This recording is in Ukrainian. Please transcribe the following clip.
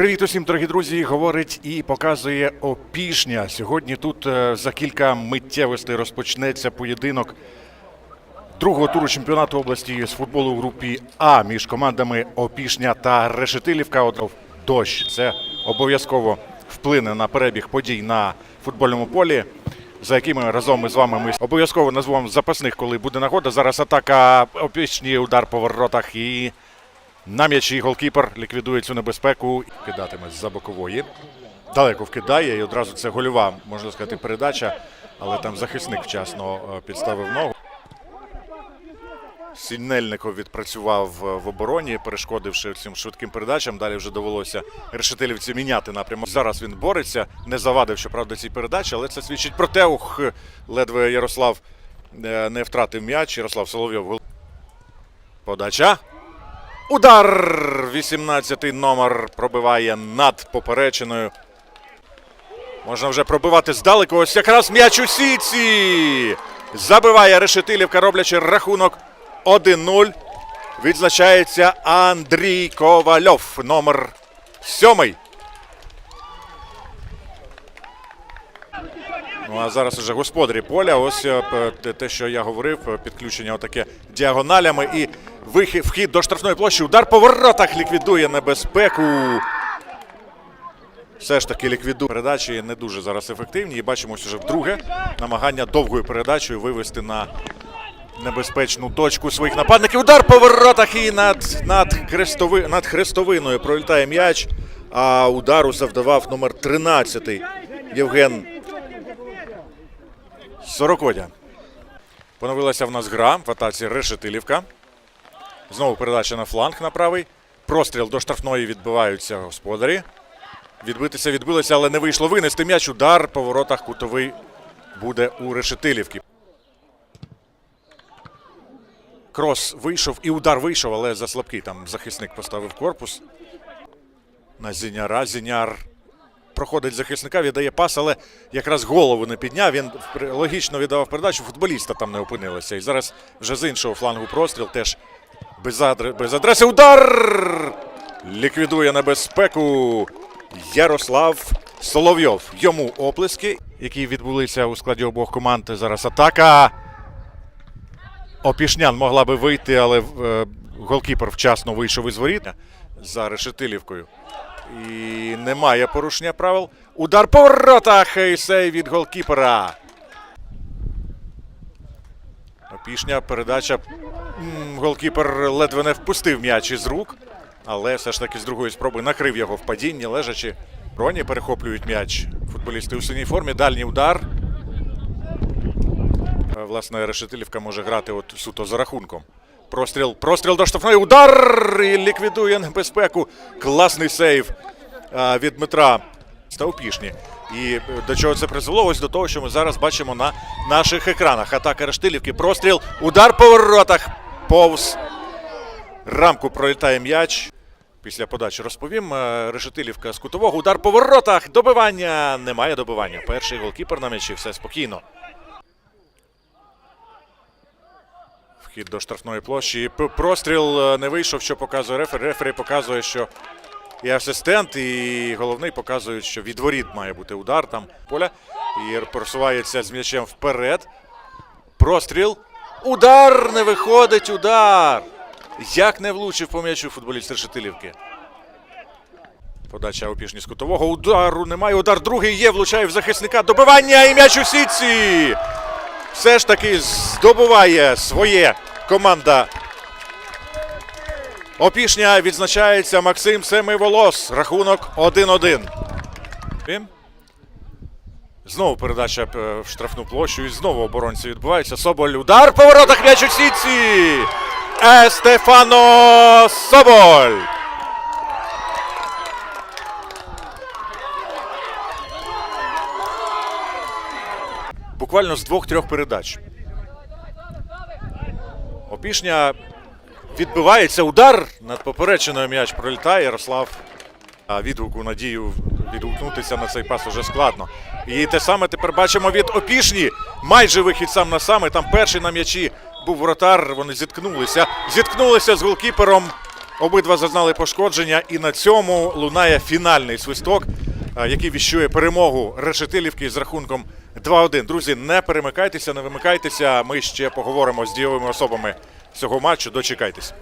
Привіт усім, дорогі друзі! Говорить і показує опішня. Сьогодні тут е, за кілька миттєвостей розпочнеться поєдинок другого туру чемпіонату області з футболу у групі А між командами Опішня та Решетилівка. От Дощ. Це обов'язково вплине на перебіг подій на футбольному полі. За якими разом ми з вами ми обов'язково назвемо запасних, коли буде нагода. Зараз атака опішні, удар по воротах і на м'ячі голкіпер ліквідує цю небезпеку. Кидатиме з-за бокової. Далеко вкидає і одразу це гольова, можна сказати, передача, але там захисник вчасно е, підставив ногу. Сінельников відпрацював е, в обороні, перешкодивши цим швидким передачам. Далі вже довелося решетилівці міняти напрямок. Зараз він бореться, не завадив, щоправда, цій передачі, але це свідчить про те, ух, ледве Ярослав е, не втратив м'яч. Ярослав Соловйов. Подача. Удар! 18-й номер пробиває над поперечиною. Можна вже пробивати здалеку. Ось якраз м'яч у сіці. Забиває Решетилівка, роблячи рахунок 1-0. Відзначається Андрій Ковальов, номер сьомий. Ну а зараз уже господарі поля. Ось е, те- що я говорив, е, підключення отаке діагоналями і вихід, вхід до штрафної площі. Удар по воротах ліквідує небезпеку. Все ж таки ліквідує передачі не дуже зараз ефективні. І бачимо ось уже вдруге намагання довгою передачею вивести на небезпечну точку своїх нападників. Удар по воротах і над, над, хрестови, над хрестовиною пролітає м'яч. А удару завдавав номер 13 Євген Сорокодя. Поновилася в нас гра в атаці Решетилівка. Знову передача на фланг на правий. Простріл до штрафної відбиваються господарі. Відбитися відбилися, але не вийшло винести м'яч. Удар по воротах кутовий буде у Решетилівки. Крос вийшов і удар вийшов, але за слабкий там захисник поставив корпус. На Зіняра. Зіняр проходить захисника, віддає пас, але якраз голову не підняв. Він логічно віддавав передачу. Футболіста там не опинилося. І зараз вже з іншого флангу простріл теж без, адре... без адреси. Удар! Ліквідує небезпеку. Ярослав Соловйов. Йому оплески, які відбулися у складі обох команд. Зараз атака. Опішнян могла би вийти, але е, голкіпер вчасно вийшов із воріт за решетилівкою. І немає порушення правил. Удар по воротах і сей від голкіпера. Опішня передача. Голкіпер ледве не впустив м'яч із рук, але все ж таки з другої спроби накрив його в падінні, лежачи. Броні перехоплюють м'яч. Футболісти у синій формі. Дальній удар. Власне, Решетилівка може грати от суто за рахунком. Простріл, простріл до штрафної. Удар! І ліквідує небезпеку. Класний сейв від Дмитра Ставпішні. І е, до чого це призвело? Ось до того, що ми зараз бачимо на наших екранах. Атака Рештилівки, простріл, удар по воротах. Повз рамку пролітає м'яч. Після подачі розповім. Е, Решетилівка з кутового. Удар по воротах. Добивання. Немає добивання. Перший голкіпер на м'ячі. Все спокійно. Вхід до штрафної площі. Простріл е, не вийшов, що показує рефері. Рефері показує, що і асистент, і головний показують, що від воріт має бути удар там поля. І просувається з м'ячем вперед. Простріл. Удар! Не виходить удар! Як не влучив по м'ячу футболіст Решетилівки. Подача опішні з кутового. Удару немає. Удар другий є. Влучає в захисника. Добивання і м'яч у сітці. Все ж таки здобуває своє команда. Опішня відзначається Максим Семиволос. Рахунок 1-1. Знову передача е, в штрафну площу. І знову оборонці відбуваються. Соболь удар по воротах м'яч у сітці. Естефано Соболь. Буквально з двох-трьох передач. Опішня відбивається удар над поперечиною м'яч пролітає. Ярослав відгуку надію відгукнутися на цей пас уже складно. І те саме тепер бачимо від Опішні. Майже вихід сам на саме. Там перший на м'ячі був воротар. Вони зіткнулися. Зіткнулися з голкіпером. Обидва зазнали пошкодження, і на цьому лунає фінальний свисток, який віщує перемогу Решетилівки з рахунком 2-1. Друзі, не перемикайтеся, не вимикайтеся. Ми ще поговоримо з дієвими особами цього матчу. Дочекайтесь.